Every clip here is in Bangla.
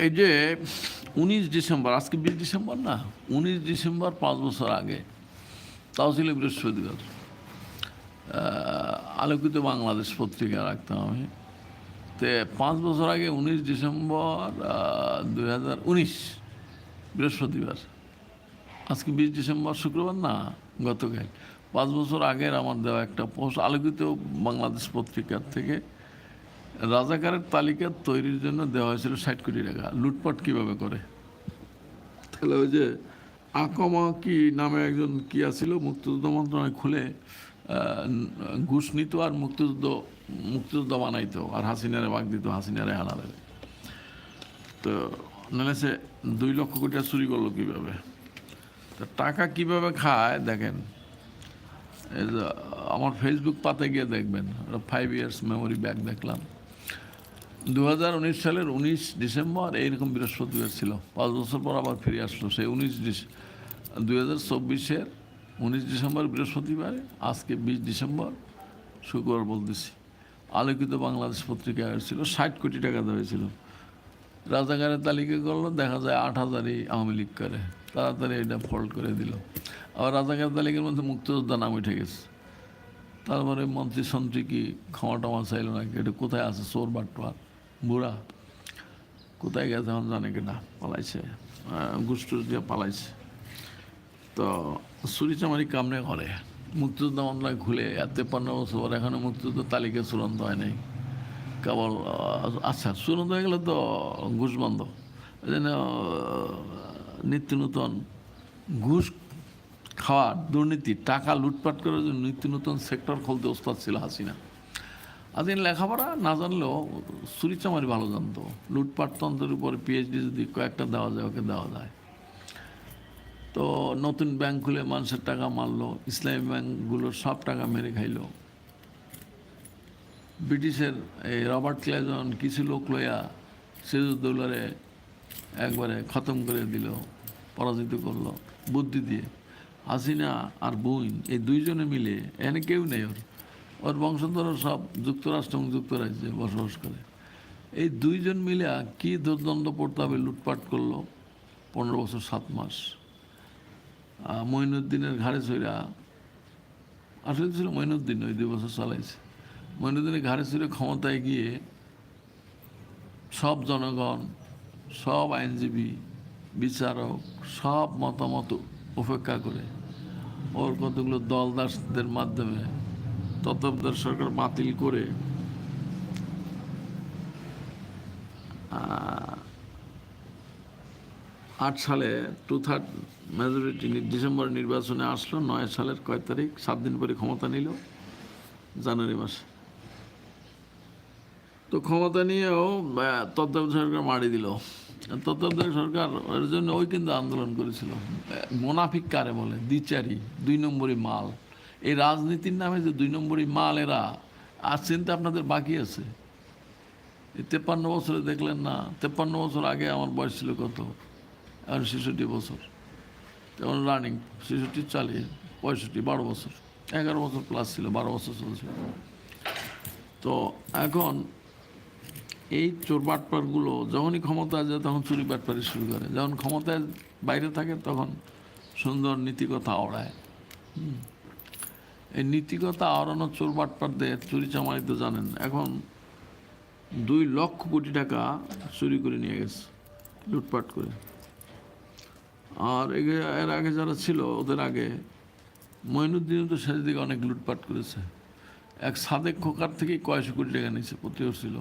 এই যে উনিশ ডিসেম্বর, আজকে বিশ ডিসেম্বর না? উনিশ ডিসেম্বর পাঁচ বছর আগে তাও ছিল বৃহস্পতিবার আলোকিত বাংলাদেশ পত্রিকা রাখতাম আমি। তে পাঁচ বছর আগে উনিশ ডিসেম্বর দুই হাজার উনিশ বৃহস্পতিবার, আজকে বিশ ডিসেম্বর শুক্রবার না গতকাল? পাঁচ বছর আগের আমার দেওয়া একটা পোস্ট আলোকিত বাংলাদেশ পত্রিকার থেকে রাজাকারের তালিকা তৈরির জন্য দেওয়া হয়েছিল ষাট কোটি টাকা। লুটপাট কীভাবে করে? তাহলে ওই যে আকমা কি নামে একজন কি আছিল, মুক্তিযুদ্ধ মন্ত্রণালয় খুলে ঘুষ নিত আর মুক্তিযুদ্ধ মুক্তিযুদ্ধ বানাইতো আর হাসিনারে বাগ দিত, হাসিনারে হানা দেবে। তো নাহলে সে দুই লক্ষ কোটি চুরি করল কীভাবে? তো টাকা কীভাবে খায়? দেখেন আমার ফেসবুক পাতে গিয়ে দেখবেন ফাইভ ইয়ার্স মেমোরি ব্যাগ দেখলাম। দু হাজার উনিশ সালের উনিশ ডিসেম্বর এইরকম বৃহস্পতিবার ছিল। পাঁচ বছর পর আবার ফিরে আসলো। সেই উনিশ ডিস দুই হাজার চব্বিশের উনিশ ডিসেম্বর বৃহস্পতিবারে আজকে বিশ ডিসেম্বর, শুক্রবার বলতেছি। আলোকিত বাংলাদেশ পত্রিকা ছিল ষাট কোটি টাকা হয়েছিল। রাজাকারের তালিকা করল, দেখা যায় আট হাজারই আওয়ামী লীগ করে। তাড়াতাড়ি এটা ফল্ট করে দিল। আবার রাজাকারের তালিকার মধ্যে মুক্তিযোদ্ধা নাম উঠে গেছে। তারপরে মন্ত্রী সন্ত্রী কি ক্ষমা টমা চাইল নাকি? এটা কোথায় আছে? চোর বাট্টোয়ার বুড়া, কোথায় গেছে এখন জানে কিনা, পালাইছে গুষ্টুর দিয়ে পালাইছে। তো চুরি চামারি কামড়ে করে মুক্তিযুদ্ধ মন্ত্রণালয় খুলে এত তেপান্ন বছর পর এখনও মুক্তিযুদ্ধ তালিকা চূড়ান্ত হয় নাই। কেবল আচ্ছা চূড়ান্ত হয়ে গেলে তো ঘুষ বন্ধ। জন্য নিত্য নূতন ঘুষ খাওয়ার দুর্নীতি, টাকা লুটপাট করার জন্য নিত্য নতুন সেক্টর খুলতে ওস্তাদ ছিল হাসিনা। আদিন লেখাপড়া না জানলেও চুরি চামারি ভালো জানতো। লুটপাট তন্ত্রের উপরে পিএইচডি যদি কয়েকটা দেওয়া যায়, ওকে দেওয়া যায়। তো নতুন ব্যাংক খুলে মানুষের টাকা মারলো, ইসলামী ব্যাংকগুলোর সব টাকা মেরে খাইলো। ব্রিটিশের এই রবার্ট ক্লেজন কিছু লোক লইয়া সিরাজউদ্দৌলারে একবারে খতম করে দিল, পরাজিত করল, বুদ্ধি দিয়ে। হাসিনা আর বইন, এই দুইজনে মিলে এনে কেউ নেই ওর। ওর বংশধর সব যুক্তরাষ্ট্র এবং যুক্তরাজ্যে বসবাস করে। এই দুইজন মিলে কি দুর্দণ্ড পড়তে হবে লুটপাট করল পনেরো বছর সাত মাস। আহ, মঈনুদ্দিনের ঘাড়ে চইরা আসলে ছিল মঈনুদ্দিন ওই দুই বছর চালাইছে। মঈনুদ্দিনের ঘাড়ে চড়ে ক্ষমতায় গিয়ে সব জনগণ সব আইনজীবী বিচারক সব মতামত উপেক্ষা করে ওর কতগুলো দলদাসদের মাধ্যমে তত্ত্বাবধায়ক সরকার বাতিল করে আট সালে টু থার্ড মেজরিটি ডিসেম্বর নির্বাচনে আসলো, নয় সালের কয় তারিখ? সাত দিন পরে ক্ষমতা নিল, জানুয়ারি মাসে। তো ক্ষমতা নিয়েও তত্ত্বাবধায়ক সরকার মারি দিল। তত্ত্বাবধায়ক সরকার এর জন্য ওই কিন্তু আন্দোলন করেছিল। মোনাফিক কারে বলে, দ্বিচারি, দুই নম্বরই মাল। এই রাজনীতির নামে যে দুই নম্বরই মাল এরা, আর চিন্তা আপনাদের বাকি আছে? এই তেপ্পান্ন বছরে দেখলেন না, তেপ্পান্ন বছর আগে আমার বয়স ছিল কত? এখন ছেষট্টি বছর। তখন রানিং ছেষট্টি চালিয়ে পঁয়ষট্টি, বারো বছর। এগারো বছর প্লাস ছিল, বারো বছর চলছিল তো এখন এই চোর বাটপারগুলো যখনই ক্ষমতায় যায় তখন চুরি বাটপারি শুরু করে। যখন ক্ষমতায় বাইরে থাকে তখন সুন্দর নীতিকথা ওড়ায়। হুম। এই নীতিকথা আওড়ানো চোর বাটপারদের চুরি চামারি তো জানেন এখন দুই লক্ষ কোটি টাকা চুরি করে নিয়ে গেছে, লুটপাট করে। আর এর আগে যারা ছিল, ওদের আগে মঈনুদ্দিন তো শেষ দিকে অনেক লুটপাট করেছে। এক সাদেক খোকার থেকেই কয়শো কোটি টাকা নিয়েছে প্রতি ছিল।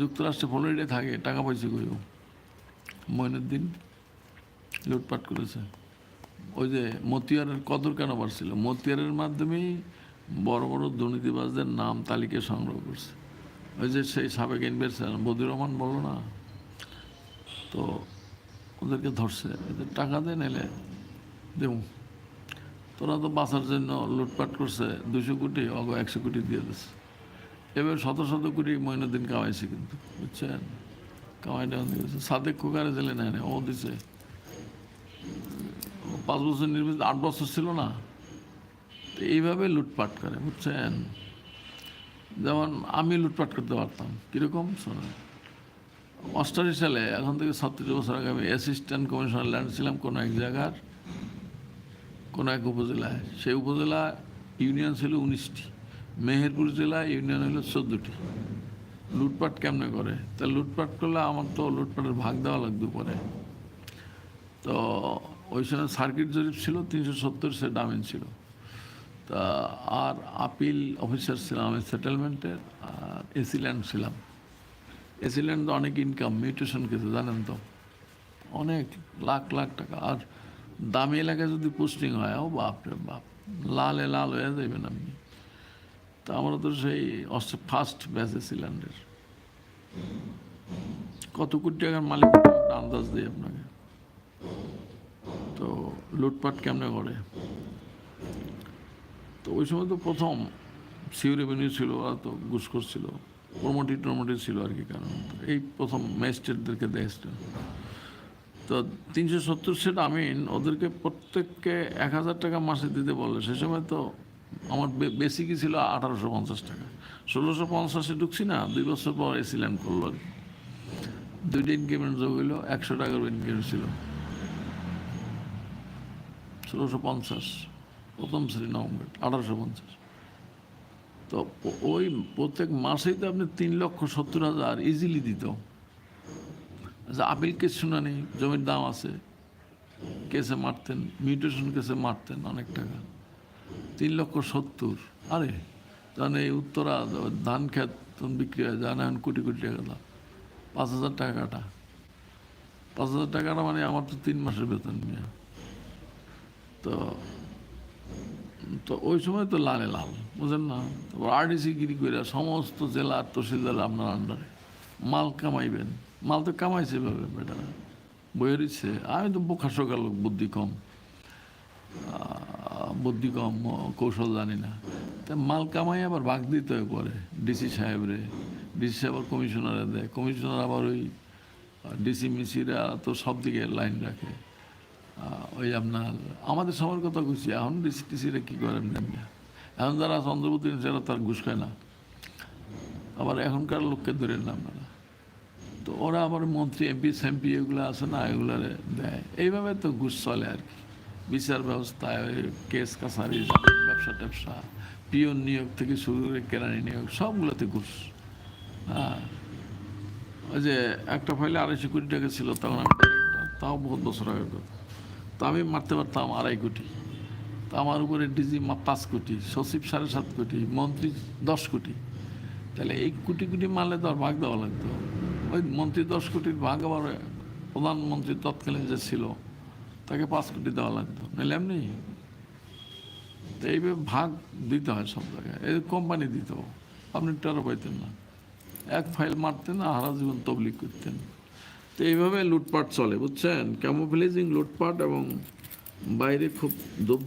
যুক্তরাষ্ট্রে ফ্লোরিডায় থাকে, টাকা পয়সা করেও মঈনুদ্দিন লুটপাট করেছে। ওই যে মতিয়ারের কদর কেন বাড়ছিল? মতিয়ারের মাধ্যমেই বড় বড় দুর্নীতিবাজদের নাম তালিকা সংগ্রহ করছে। ওই যে সেই সাবেক ইনভেস্টার বদির রহমান বলো না? তো ওদেরকে ধরছে, এদের টাকা দেন এলে দেব। তোরা তো বাঁচার জন্য লুটপাট করছে দুশো কোটি, অগ একশো কোটি দিয়ে দিচ্ছে এবার শত শত কোটি মইনুদ্দিন কামাইছে কিন্তু, বুঝছেন? কামাইটা দিয়েছে সাদেক কুকারে জেলে নেয় ও দিছে। পাঁচ বছর নির্বাচিত আট বছর ছিল না। তো এইভাবে লুটপাট করে, বুঝছেন? যেমন আমি লুটপাট করতে পারতাম, কীরকম? শোনেন। অষ্টাশি সালে, এখন থেকে ছত্রিশ বছর আগে আমি অ্যাসিস্ট্যান্ট কমিশনার ল্যান্ড ছিলাম কোনো এক জায়গার, কোনো এক উপজেলায়। সেই উপজেলা ইউনিয়ন ছিল উনিশটি। মেহেরপুর জেলা ইউনিয়ন হলো চোদ্দোটি। লুটপাট কেমনে করে? তা লুটপাট করলে আমার তো লুটপাটের ভাগ দেওয়া লাগবে পরে। তো ওই সময় সার্কিট জরিপ ছিল, তিনশো সত্তর সে ডামিন ছিল তা আর আপিল অফিসার ছিলাম আমি সেটেলমেন্টের, আর এসিল্যান্ড ছিলাম। এসিল্যান্ড অনেক ইনকাম মিউটেশন কেসে জানেন তো? অনেক, লাখ লাখ টাকা। আর দামি এলাকায় যদি পোস্টিং হয়, ও বাপরে বাপ, লালে লাল হয়ে যাবেন আপনি। তা আমরা তো সেই ফার্স্ট ব্যাচে এসিল্যান্ডের কত কোটি টাকার মালিক আন্দাজ দিই আপনাকে। তো লুটপাট কেমনে করে? তো ওই সময় তো প্রথম সিউ রেভিনিউ ছিল ওরা তো ঘুষখোর ছিল, প্রমোটি টমোটি ছিল আর কি কারণ। এই প্রথম ম্যাজিস্ট্রেটদেরকে দেখছিল তো তিনশো সত্তর সেট আমিন, ওদেরকে প্রত্যেককে এক হাজার টাকা মাসে দিতে বললে। সে সময় তো আমার বেসিকই ছিল আঠারোশো পঞ্চাশ টাকা। ষোলোশো পঞ্চাশে ঢুকছি না, দুই বছর পর এসি ল্যান্ড করল আর কি। দুইটা ইনক্রিমেন্ট যোগ হইল, একশো টাকার ইনক্রিমেন্ট ছিল। ষোলোশো পঞ্চাশ, প্রথম শ্রেণি নভেম্বর, আঠারোশো পঞ্চাশ। তো ওই প্রত্যেক মাসেই তো আপনি তিন লক্ষ সত্তর হাজার ইজিলি দিত। আচ্ছা আপিল কেস শুনানি, জমির দাম আছে, কেসে মারতেন মিউটেশন কেসে মারতেন অনেক টাকা। তিন লক্ষ সত্তর, আরে তখন এই উত্তরা ধান খেত তখন বিক্রি হয়ে যায় না এখন কোটি কোটি টাকা দাম। পাঁচ হাজার টাকাটা পাঁচ হাজার টাকাটা মানে আমার তো তিন মাসের বেতন নিয়ে। তো তো ওই সময় তো লালে লাল, বুঝেন না? তারপর আরডিসি গিরি করে সমস্ত জেলা তহসিলদার আপনার আন্ডারে মাল কামাইবেন। মাল তো কামাইছে ভাবে বেটারা। বইয়ের ইচ্ছে আমি তো বোখা সকাল বুদ্ধি কম। বুদ্ধি কম, কৌশল জানি না। তা মাল কামাই আবার ভাগ দিতে হয় পরে ডিসি সাহেবরে। ডিসি সাহেব কমিশনারে দেয়। কমিশনার আবার ওই ডিসি মিসিরা তো সব দিকে লাইন রাখে। ওই আপনার আমাদের সময়ের কথা খুশি এখন ডিসি টিসিরা কী করেন না। এখন যারা চন্দ্রপতি যারা তার ঘুষ খায় না। আবার এখনকার লোককে ধরে না আপনারা। তো ওরা আবার মন্ত্রী, এমপি, সেমপি, এগুলো আছে না, এগুলারে দেয়। এইভাবে তো ঘুষ চলে আর কি। বিচার ব্যবস্থায় কেস কাছারি, ব্যবসা ট্যাবসা পিয়ন নিয়োগ থেকে শুরু করে কেরানি নিয়োগ, সবগুলোতে ঘুষ। হ্যাঁ। ওই যে একটা ফাইলে আড়াইশো কোটি টাকা ছিল, তখন তাও বহুত বছর আগের কথা তো আমি মারতে পারতাম আড়াই কোটি। তো আমার উপরে ডিজি পাঁচ কোটি, সচিব সাড়ে সাত কোটি, মন্ত্রী দশ কোটি। তাহলে এই কোটি কোটি মারলে তো আর ভাগ দেওয়া লাগতো। ওই মন্ত্রী দশ কোটির ভাগ আবার প্রধানমন্ত্রী তৎকালীন যে ছিল, তাকে পাঁচ কোটি দেওয়া লাগতো। নাহলে এমনি তো এইভাবে ভাগ দিতে হয় সব জায়গায়। এই কোম্পানি দিত। আপনি টেরো পাইতেন না। এক ফাইল মারতেন আর জীবন তবলিক করতেন। তো এইভাবে লুটপাট চলে, বুঝছেন? ক্যামোফ্লেজিং, লুটপাট এবং বাইরে খুব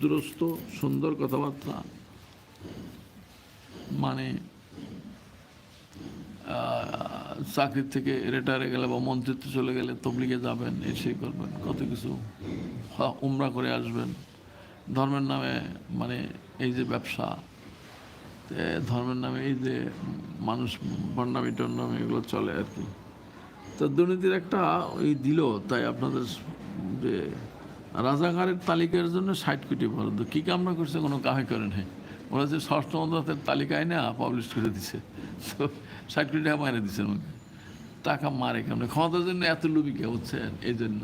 দুরস্ত সুন্দর কথাবার্তা। মানে চাকরির থেকে রিটায়ারে গেলে বা মন্ত্রিত্ব চলে গেলে তবলিগে যাবেন এই সেই করবেন, কত কিছু উমরা করে আসবেন। ধর্মের নামে মানে এই যে ব্যবসা ধর্মের নামে এই যে মানুষ বন্ডামি টন্ডামি এগুলো চলে আর কি। তো দুর্নীতির একটা ওই দিল, তাই আপনাদের যে রাজাকারের তালিকার জন্য ষাট কোটি বরাদ্দ। কী কামনা করছে কোনো কাহে করে নাই। ওরা যে ষষ্ঠ অন্ধ্রের তালিকায় না পাবলিশ করে দিছে। তো ষাট কোটি টাকা মারে দিছে আমাকে। টাকা মারে কেমন? ক্ষমতার জন্য এত লুবি কে বুঝছেন? এই জন্য।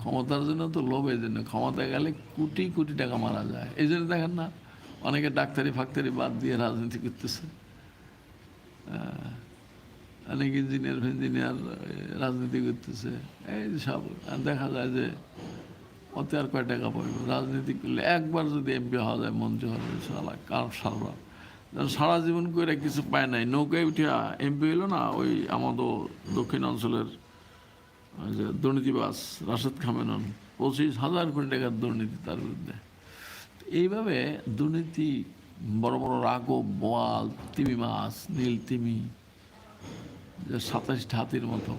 ক্ষমতার জন্য তো লোভ, এই জন্য। ক্ষমতা গেলে কোটি কোটি টাকা মারা যায়। এই জন্য দেখেন না, অনেকে ডাক্তারি ফাক্তারি বাদ দিয়ে রাজনীতি করতেছে। অনেক ইঞ্জিনিয়ার ফিঞ্জিনিয়ার রাজনীতি করতেছে। এই সব দেখা যায় যে অত আর কয় টাকা পাইব রাজনীতি করলে একবার যদি এমপি হওয়া যায় মন্ত্রী যায় সারা কার সারা যেন সারা জীবন করে কিছু পায় নাই। নৌকায় উঠিয়া এমপি হইল না, ওই আমাদের দক্ষিণ অঞ্চলের যে দুর্নীতিবাস রাশেদ খামেনন পঁচিশ হাজার কোটি টাকার দুর্নীতি তার বিরুদ্ধে। এইভাবে দুর্নীতি, বড় বড় রাঘব, বোয়াল, তিমি মাছ, নীল তিমি সাতাশটা হাতির মতো,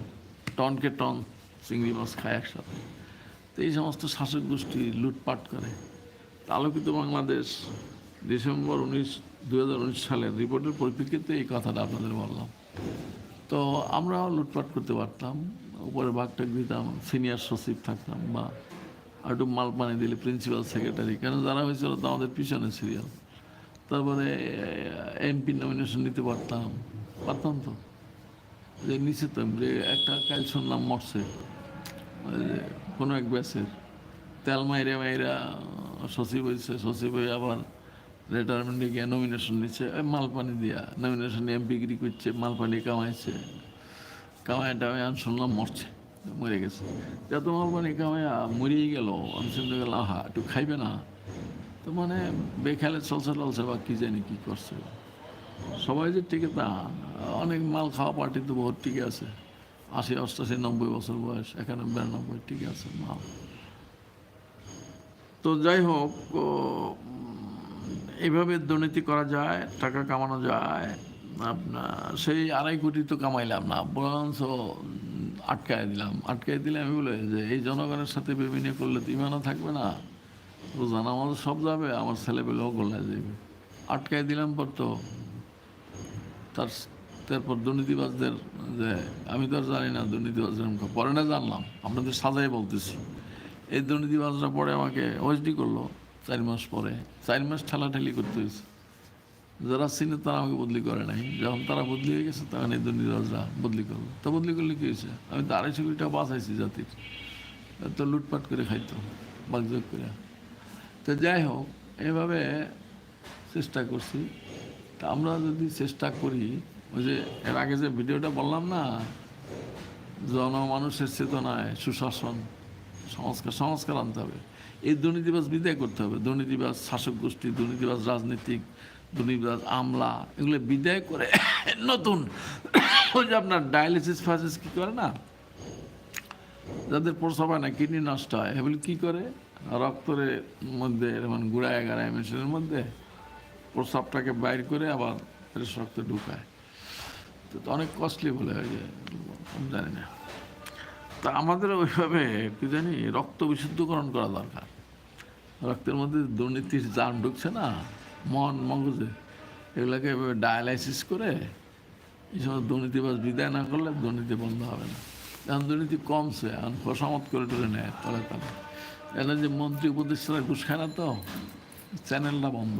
টনকে টন চিংড়ি মাছ খায় একসাথে। তো এই সমস্ত শাসক গোষ্ঠী লুটপাট করে। আলোকিত বাংলাদেশ ডিসেম্বর উনিশ দু উনিশ সালের রিপোর্টের পরিপ্রেক্ষিতে এই কথাটা আপনাদের বললাম। তো আমরাও লুটপাট করতে পারতাম। উপরে ভাগটা দিতাম সিনিয়র সচিব থাকতাম বা একটু মাল পানি দিলে প্রিন্সিপাল, সেক্রেটারি, কেন যারা হয়েছিল তো আমাদের পিছনে সিরিয়াল তারপরে এমপি নমিনেশন নিতে পারতাম। পারতাম তো। যে নিচে তো যে একটা কাল শুনলাম মরছে কোনো এক ব্যাসের। তেল মাইরে মাইরা সচিব হয়েছে সচিব হয়ে আবার রিটায়ারমেন্টে গিয়ে নমিনেশন নিচ্ছে। মালপানি দিয়া নমিনেশন নিয়ে বিক্রি করছে, মালপানি কামাইছে। কামাই টামাই আমি শুনলাম মরছে, মরে গেছে। যত মালপানি কামাইয়া মরিয়ে গেল, আমি শুনতে গেলাম, আহা, একটু খাইবে না। তো মানে বেখালে চলছে টলছে বা কী জানি কী করছে। সবাই যে টিকে তা, অনেক মাল খাওয়া পার্টি তো বহুত টিকে আছে। আশি, অষ্টাশি, নব্বই বছর বয়স এখানে বিরানব্বই টিকে আছে মাল। তো যাই হোক এইভাবে দুর্নীতি করা যায়, টাকা কামানো যায়, আপনার সেই আড়াই কোটি তো কামাইলাম না, বরঞ্চ আটকায় দিলাম। আটকায় দিলে আমি বলে যে, এই জনগণের সাথে বেবিনে করলে তো ইমানও থাকবে না রোজান আমাদের সব যাবে, আমার ছেলেপেলেও গোল্লায় যাবে আটকায় দিলাম পর তো তার তারপর দুর্নীতিবাজদের, যে, আমি তো আর জানি না দুর্নীতিবাজদের মুখে। পরে না জানলাম আপনাদের সাজাই বলতেছি। এই দুর্নীতিবাজরা পরে আমাকে ওএসডি করল চার মাস পরে। চার মাস ঠেলাঠেলি করতে হয়েছে। যারা চিনে তারা আমাকে বদলি করে নাই। যখন তারা বদলি হয়ে গেছে, তখন এই দুর্নীতিবাজরা বদলি করল। তো বদলি করলে কী হয়েছে? আমি তো আড়াইশো কোটি টাকা বাঁচাইছি জাতির। তো লুটপাট করে খাইতো বাগযোগ করে। তো যাই হোক, এভাবে চেষ্টা করছি। তা আমরা যদি চেষ্টা করি, ওই যে এর আগে যে ভিডিওটা বললাম না, জনমানুষের চেতনায় সুশাসন, সংস্কার সংস্কার আনতে হবে। এই দুর্নীতিবাজ বিদায় করতে হবে। দুর্নীতিবাজ শাসক গোষ্ঠী, দুর্নীতিবাজ রাজনীতিক, দুর্নীতিবাজ আমলা, এগুলো বিদায় করে নতুন ওই যে আপনার ডায়ালিসিস ফায়ালিসিস কী করে না? যাদের প্রস্রাব হয় না কিডনি নষ্ট হয়, এগুলো কী করে? রক্তের মধ্যে মানে গুড়ায় গাড়ায় মেশিনের মধ্যে প্রস্রাবটাকে বাইর করে আবার ফ্রেশ ঢুকায়। তো অনেক কস্টলি বলে হয় যে, আমি জানি না। তা আমাদের ওইভাবে কি জানি রক্ত বিশুদ্ধকরণ করা দরকার। রক্তের মধ্যে দুর্নীতির জাম ঢুকছে না, মন মগজে। এগুলোকে ডায়ালাইসিস করে এই সময় দুর্নীতিবাজ বিদায় না করলে দুর্নীতি বন্ধ হবে না। এখন দুর্নীতি কমছে, এখন খোসামত করে টরে নেয় তলে তলে। এখানে যে মন্ত্রী উপদেষ্টারা ঘুষ খায় না তো চ্যানেলটা বন্ধ।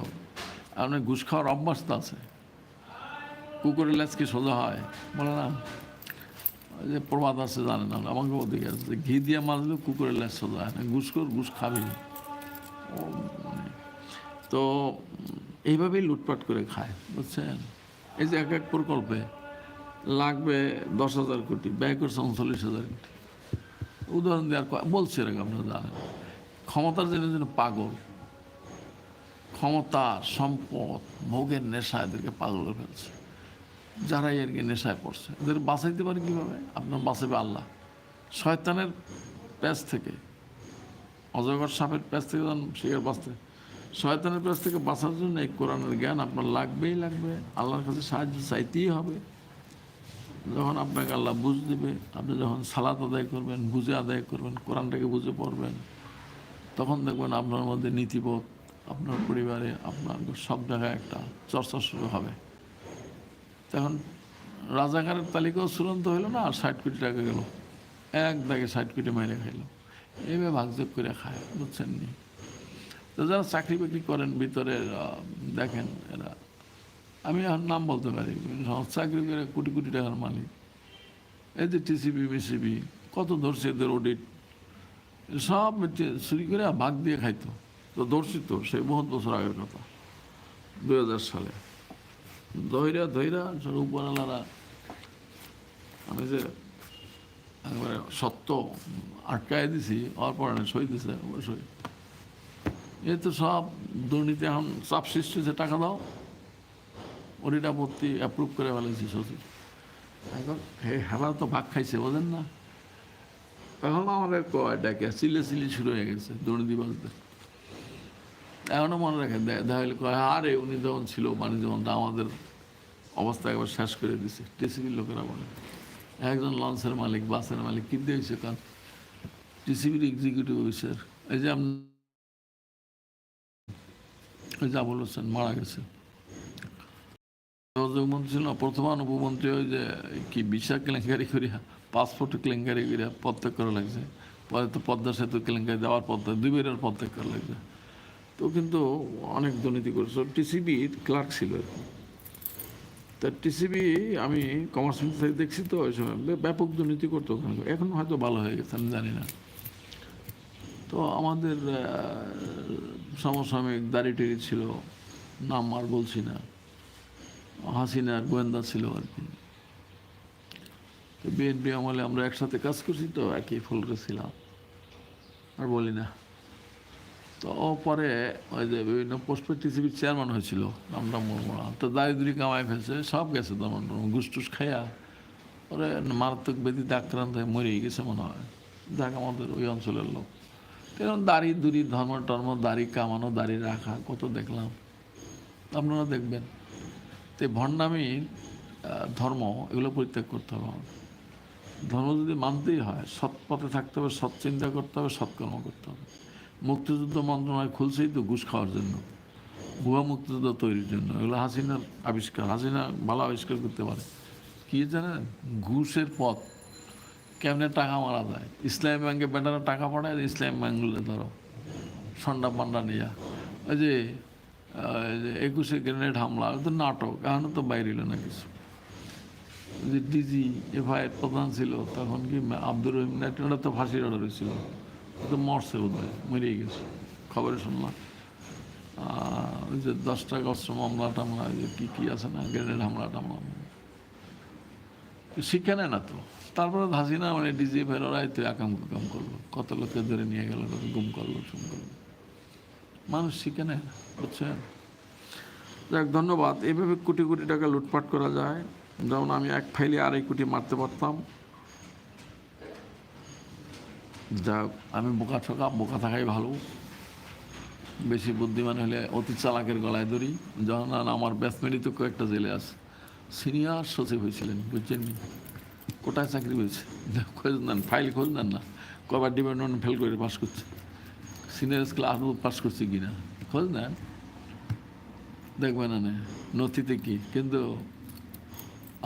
অনেক ঘুষ খাওয়ার অভ্যাস তো আছে। কুকুরের লেজ কি সোজা হয়। বলে না যে প্রবাদ আছে জানে না, আমাকে ওদিকে আছে ঘি দিয়ে মাজলে কুকুরের লেজ সোজা হয় না ঘুষখোর ঘুষ খাবি মানে তো এইভাবেই লুটপাট করে খায়, বুঝছেন? এই যে এক এক প্রকল্পে লাগবে দশ হাজার কোটি, ব্যয় করছে উনচল্লিশ হাজার কোটি। উদাহরণ দেওয়ার বলছি এরকম আপনারা জানেন, ক্ষমতার জন্য যেন পাগল ক্ষমতা সম্পদ ভোগের নেশা এদেরকে পাগল ফেলছে। যারাই আর কি নেশায় পড়ছে এদের বাঁচাইতে পারে কীভাবে? আপনার বাঁচাবে আল্লাহ। শয়তানের প্যাচ থেকে অজগর সাপের প্যাচ থেকে যখন শিকার বাঁচতে শয়তানের প্যাচ থেকে বাঁচার জন্য এই কোরআনের জ্ঞান আপনার লাগবেই লাগবে। আল্লাহর কাছে সাহায্য চাইতেই হবে। যখন আপনাকে আল্লাহ বুঝ দেবে, আপনি যখন সালাত আদায় করবেন, বুঝে আদায় করবেন, কোরআনটাকে বুঝে পড়বেন, তখন দেখবেন আপনার মধ্যে নীতিবোধ আপনার পরিবারে আপনার সব জায়গায় একটা চর্চা শুরু হবে। তখন রাজাকারের তালিকাও চূড়ান্ত হইল না, আর ষাট কোটি টাকা গেল। এক দাগে ষাট কোটি মাইনে খাইলো। এইভাবে ভাগযোগ করে খায়, বুঝছেন নি? তো যারা চাকরি বাকরি করেন ভিতরে দেখেন এরা, আমি এখন নাম বলতে পারি চাকরি করে কোটি কোটি টাকার মালিক। এই যে টিসিবি মিসিবি কত ধরছে এদের অডিট সব চুরি করে ভাগ দিয়ে খাইতো। তো ধরছি তো সেই বহুত বছর আগের কথা, দুই হাজার সালে। ধৈরা ধৈরা সব উপরওয়ালারা আমি যে একবারে সত্য আটকায় দিছি পরে সই দিছে অবশ্যই এ তো সব দুর্নীতি এখন চাপ সৃষ্টি হয়েছে, টাকা দাও। ওরিটা ভর্তি অ্যাপ্রুভ করে ফেলেছি, সচিব। এখন হে হেলা তো ভাগ খাইছে, বোঝেন না? এখন আমাদের কয় ডাকে চিলে চিলি শুরু হয়ে গেছে দুর্নীতিবাজদের। এখনও মনে রাখে দে- দেখা হলে কয়, আরে উনি যখন ছিল মানে মন্ত্রী আমাদের অবস্থা একবার শেষ করে দিছে, টিসিবির লোকেরা বলে। একজন লঞ্চের মালিক, বাসের মালিক কিনতে হয়েছে কারণ টিসিবির এক্সিকিউটিভ অফিসার এই যে ওই যে আবুল হোসেন মারা গেছে। যোগাযোগ ছিল না, প্রথমান উপমন্ত্রী ওই যে, কি বিশা কেলেঙ্কারি করিয়া, পাসপোর্ট কেলেঙ্কারি করিয়া প্রত্যেক করা লাগছে। পরে তো পদ্মা সেতু কেলেঙ্কারি দেওয়ার পর দুই বেরের করা লাগছে। তো কিন্তু অনেক দুর্নীতি করেছে। টিসিবির ক্লার্ক ছিল তা টিসিবি আমি কমার্স থেকে দেখছি তো, ওই সময় ব্যাপক দুর্নীতি করতো ওখানে। এখন হয়তো ভালো হয়ে গেছে, আমি জানি না। তো আমাদের সমসাময়িক দাড়ি টেরি ছিল, নাম আর বলছি না। হাসিনার গোয়েন্দা ছিল আর কি। বিএনপি আমলে আমরা একসাথে কাজ করছি তো, একই ফ্লোরে ছিলাম। আর বলি না। তো পরে ওই যে বিভিন্ন পোস্টপেড টিসিবির চেয়ারম্যান হয়েছিল আমরা মোড়মোড়া তো দারিদ্রি কামাই ফেলছে, সব গেছে তখন ঘুষ টুস খাইয়া ওরে মারাত্মক ব্যাধিতে আক্রান্ত হয়ে মরেই গেছে মনে হয়। যাক, আমাদের ওই অঞ্চলের লোক। এরকম দাড়ি দুরি ধর্ম টর্ম, দাড়ি কামানো, দাড়ি রাখা, কত দেখলাম। আপনারা দেখবেন। তো ভণ্ডামি ধর্ম, এগুলো পরিত্যাগ করতে হবে আমাদের। ধর্ম যদি মানতেই হয়, সৎ পথে থাকতে হবে, সৎ চিন্তা করতে হবে সৎকর্ম করতে হবে। মুক্তিযুদ্ধ মন্ত্রণালয় খুলছেই তো ঘুষ খাওয়ার জন্য। ভুয়া মুক্তিযুদ্ধ তৈরির জন্য। এগুলো হাসিনার আবিষ্কার। হাসিনা ভালো আবিষ্কার করতে পারে। কি জানেন ঘুষের পথ। কেমনে টাকা মারা যায়? ইসলামী ব্যাংকে বেটারা টাকা পাঠায়, ইসলামী ব্যাংকগুলো ধরো। সন্ডা পান্ডা নিয়া। ওই যে একুশে গ্রেনেড হামলা, ওই তো নাটক। এখনও তো বাইরে না কিছু। যে ডিজি, এফআইআর প্রধান ছিল, তখন কি আব্দুর রহিম নাইটটা তো ফাঁসির অর্ডার হয়েছিল তো মরছে বোধ হয় গেছে। খবরে শুনলাম। ওই যে দশটা অস্ত্র মামলা টামলা যে কী কী আছে না, গ্রেনেড হামলা টামলা। শিক্ষা নেয় না তো। তারপরে হাসিনা মানে ডিজি ফের ওরাই তো একাম কুকাম করল। কত লোককে ধরে নিয়ে গেল গুম করল শুম করল। মানুষ শিখে নেয় না বুঝছেন? যাক, ধন্যবাদ। এইভাবে কোটি কোটি টাকা লুটপাট করা যায়। যেমন আমি এক ফাইলে আড়াই কোটি মারতে পারতাম। যাক আমি বোকা ঠোকা, বোকা থাকাই ভালো। বেশি বুদ্ধিমান হলে অতি চালাকের গলায় ধরি। যখন আমার ব্যাথমেরি তো কয়েকটা জেলে আছে। সিনিয়র সচিব হয়েছিলেন, বুঝছেন? কোটায় চাকরি হয়েছে খোঁজ নেন, ফাইল খোঁজ নেন না। কবার ডিপার্টমেন্ট ফেল করে পাস করছে। সিনিয়র ক্লাস পাস করছে কি না খোঁজ নেন। দেখবেন না নথিতে কি? কিন্তু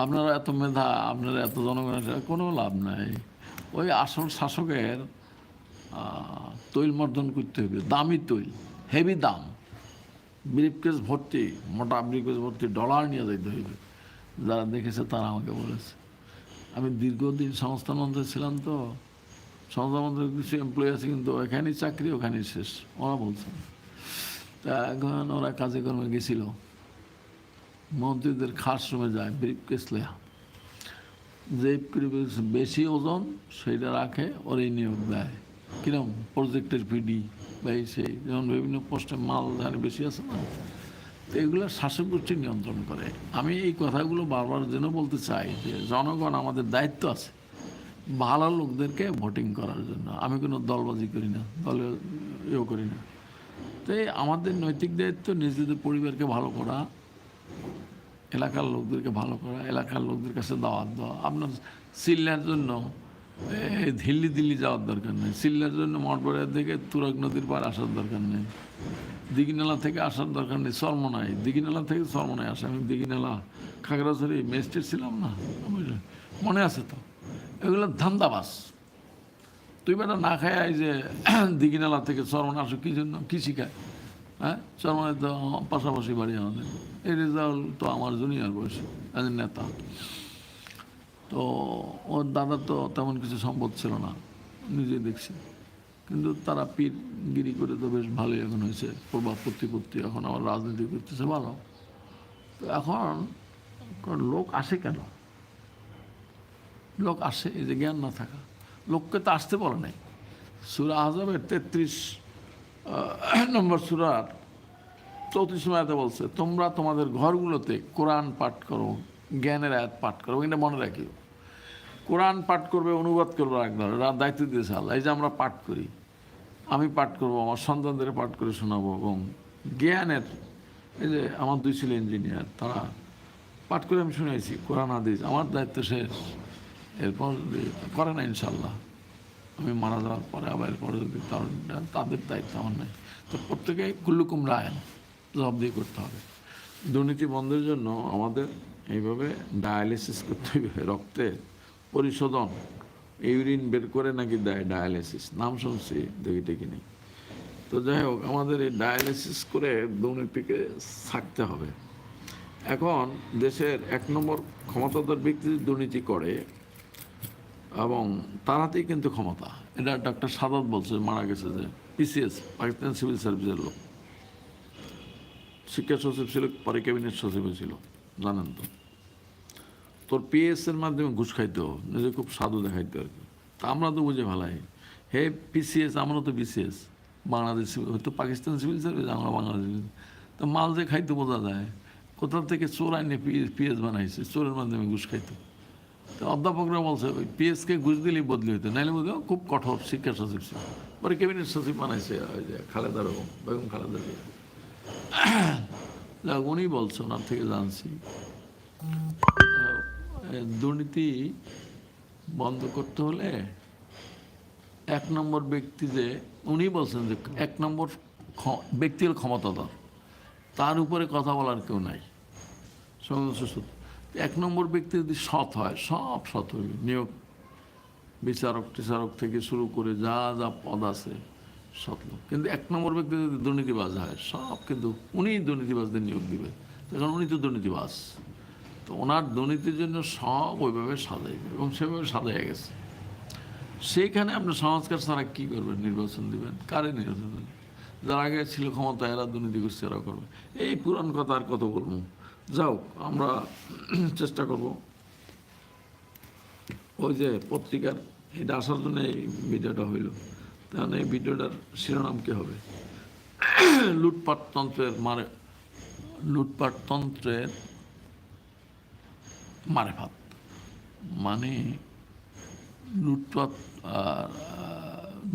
আপনারা এত মেধা, আপনারা এত জনগণের কোনো লাভ নাই। ওই আসল শাসকের তৈল মর্দন করতে হবে, দামি তৈল হেভি দাম। ব্রিফকেস ভর্তি, মোটা ব্রিফকেস ভর্তি ডলার নিয়ে যেতে হইবে। যারা দেখেছে তারা আমাকে বলেছে। আমি দীর্ঘদিন সংস্থা মন্ত্রী ছিলাম তো, সংস্থা মন্ত্রীর কিছু এমপ্লয়ি আছে কিন্তু ওখানেই চাকরি, ওখানেই শেষ, ওরা বলছে। তা এখন ওরা কাজে কর্মে গেছিল। মন্ত্রীদের খাস রুমে যায় ব্রিফকেস লেয়া। যে বেশি ওজন, সেইটা রাখে, ওরাই নিয়োগ দেয়। কিরম প্রজেক্টের পিডি বা এই সেই, যেমন বিভিন্ন পোস্টে মাল ধারে বেশি আছে না, তো এগুলো শাসক গোষ্ঠী নিয়ন্ত্রণ করে। আমি এই কথাগুলো বারবার যেন বলতে চাই যে জনগণ আমাদের দায়িত্ব আছে ভালো লোকদেরকে ভোটিং করার জন্য। আমি কোনো দলবাজি করি না দলে ইয়েও করি না। তো আমাদের নৈতিক দায়িত্ব, নিজেদের পরিবারকে ভালো করা, এলাকার লোকদেরকে ভালো করা, এলাকার লোকদের কাছে দাওয়াত দেওয়া। আপনার সিল্লার জন্য দিল্লি দিল্লি যাওয়ার দরকার নেই। সিল্লার জন্য মঠবাড়িয়ার থেকে তুরক নদীর পার আসার দরকার নেই। দিঘিনালা থেকে আসার দরকার নেই, সরমনাই। দিঘিনালা থেকে সরমনাই আসে। আমি দিঘিনালা, খাগড়াছড়ি মেস্টের ছিলাম না? মনে আছে তো। এগুলো ধান্দাবাস। তুই বেটা না খায় এই যে দিঘিনালা থেকে সরমনা আসো, কি জন্য? কী শিখায়? হ্যাঁ? সরমনে তো পাশাপাশি বাড়ি আমাদের। এই রেজাল্ট তো আমার জুনিয়র বয়স, একজন নেতা। তো ওর দাদা তো তেমন কিছু সম্পদ ছিল না নিজে দেখছি। কিন্তু তারা পীরগিরি করে তো বেশ ভালোই এখন হয়েছে, প্রভাব প্রতিপত্তি এখন আমার রাজনীতি করতেছে ভালো। তো এখন লোক আসে কেন? লোক আসে, এই যে জ্ঞান না থাকা। লোককে তো আসতে বলে নাই। সুরা আজমের তেত্রিশ নম্বর সুরার চৌত্রিশ মায়াতে বলছে, তোমরা তোমাদের ঘরগুলোতে কোরআন পাঠ করো জ্ঞানের আয়াত পাঠ করো এটা মনে রাখিও কোরআন পাঠ করবে, অনুবাদ করবে একদম দায়িত্ব দিয়েছে আল্লাহ। এই যে আমরা পাঠ করি, আমি পাঠ করব, আমার সন্তানদের পাঠ করে শোনাবো, এবং জ্ঞানের, এই যে আমার দুই ছিল ইঞ্জিনিয়ার তারা পাঠ করে আমি শুনেছি কোরআন, হাদিস। আমার দায়িত্ব শেষ। এরপর করে না ইনশাল্লাহ আমি মারা যাওয়ার পরে আবার এরপরে যদি তাদের দায়িত্ব আমার নেই। তো প্রত্যেকে কুল্লুকুম রায়ন দিয়ে করতে হবে। দুর্নীতি বন্ধের জন্য আমাদের এইভাবে ডায়ালিসিস করতে হবে, রক্তে পরিশোধন। ইউরিন বের করে নাকি দেয় ডায়ালিসিস? নাম শুনছি, দেখি দেখি নেই তো যাই হোক, আমাদের এই ডায়ালিসিস করে দুর্নীতিকে থাকতে হবে। এখন দেশের এক নম্বর ক্ষমতাধর ব্যক্তি দুর্নীতি করে এবং তারাতেই কিন্তু ক্ষমতা। এটা ডক্টর সাদাত বলছে, মারা গেছে যে পিসিএস পাকিস্তান সিভিল সার্ভিসের লোক। শিক্ষা সচিব ছিল, পরে ক্যাবিনেট সচিবও ছিল। জানেন তো। তোর পিএস এর মাধ্যমে ঘুষ খাইতো নিজে খুব সাধু দেখাইতো আর কি তা আমরা তো বুঝে ভালাই হে পিসিএস আমরা তো বিসিএস বাংলাদেশ হয়তো পাকিস্তান সিভিল সার্ভিস আমরা বাংলাদেশ। তো মাল যে খাইতো বোঝা যায়, কোথা থেকে চোর আইনে পিএস বানাইছে, চোরের মাধ্যমে ঘুষ খাইতো। তো অধ্যাপকরা বলছে, ওই পিএসকে ঘুষ দিলেই বদলি হইতো, নাইলে হয় খুব কঠোর শিক্ষা সচিব ছিল। পরে ক্যাবিনেট সচিব বানাইছে, ওই যে খালেদা বেগম বেগম। উনি বলছে, ওনার থেকে জানছি। দুর্নীতি বন্ধ করতে হলে এক নম্বর ব্যক্তি যে, উনি বলছেন যে, এক নম্বর ক্ষ- ব্যক্তি হল ক্ষমতাধর। তার উপরে কথা বলার কেউ নাই। এক নম্বর ব্যক্তি যদি সৎ হয়, সব সৎ হইবে নিয়োগ বিচারক টিচারক থেকে শুরু করে যা যা পদ আছে লোক। কিন্তু এক নম্বর ব্যক্তি যদি দুর্নীতিবাজ হয়, সব কিন্তু উনি দুর্নীতিবাজদের নিয়োগ দিবে কারণ উনি তো দুর্নীতিবাজ। তো ওনার দুর্নীতির জন্য সব ওইভাবে সাজাইবে এবং সেভাবে সাজাইয়া গেছে। সেইখানে আপনি সংস্কার ছাড়া কী করবেন? নির্বাচন দিবেন? কারে নির্বাচন দিবেন? যারা আগে ছিল ক্ষমতা, এরা দুর্নীতি করছে এরা করবে। এই পুরান কথা আর কত বলব? যাও, আমরা চেষ্টা করব। ওই যে পত্রিকার, এটা আসার জন্য এই ভিডিওটা হইল। তাহলে এই ভিডিওটার শিরোনাম কি হবে? লুটপাট তন্ত্রের মারে লুটপাট তন্ত্রের মারেফাত। মানে লুটপাট আর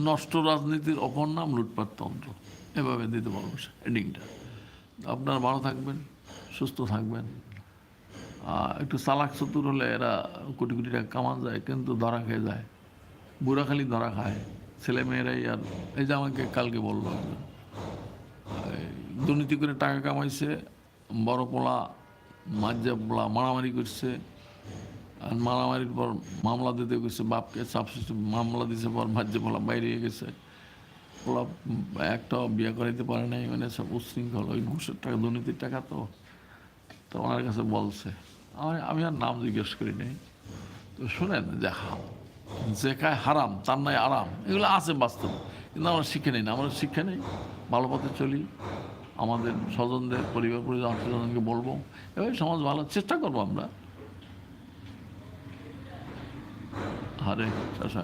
নষ্ট রাজনীতির অপর নাম লুটপাট তন্ত্র এভাবে দিতে পারব হেডিংটা আপনারা ভালো থাকবেন, সুস্থ থাকবেন। একটু চালাক চতুর হলে এরা কোটি কোটি টাকা কামান যায়, কিন্তু ধরা খেয়ে যায়। বুড়া খালি ধরা খায়। ছেলে মেয়েরাই আর এই যে আমাকে কালকে বলল দুর্নীতি করে টাকা কামাইছে, বড় পোলা মাঝা পোলা মারামারি করছে, আর মারামারির পর মামলা দিতে গেছে, বাপকে চাপ মামলা দিছে পর মাঝে পোলা বাইরে গেছে। পোলা একটাও বিয়ে করাইতে পারে নাই মানে সব উশৃঙ্খল ওই ঘুষের টাকা, দুর্নীতির টাকা তো তো ওনার কাছে বলছে। আমি আর নাম জিজ্ঞেস করি নাই। তো শুনেন হা- যে হারাম, তার নাই আরাম। এগুলো আছে বাস্তব। কিন্তু আমরা শিখে নেই না। আমরা শিক্ষা নেই, ভালো পথে চলি। আমাদের স্বজনদের, পরিবার পরিজন আত্মীয়জনকে বলব। এভাবে সমাজ ভালো চেষ্টা করব আমরা। হরে কৃষ্ণ।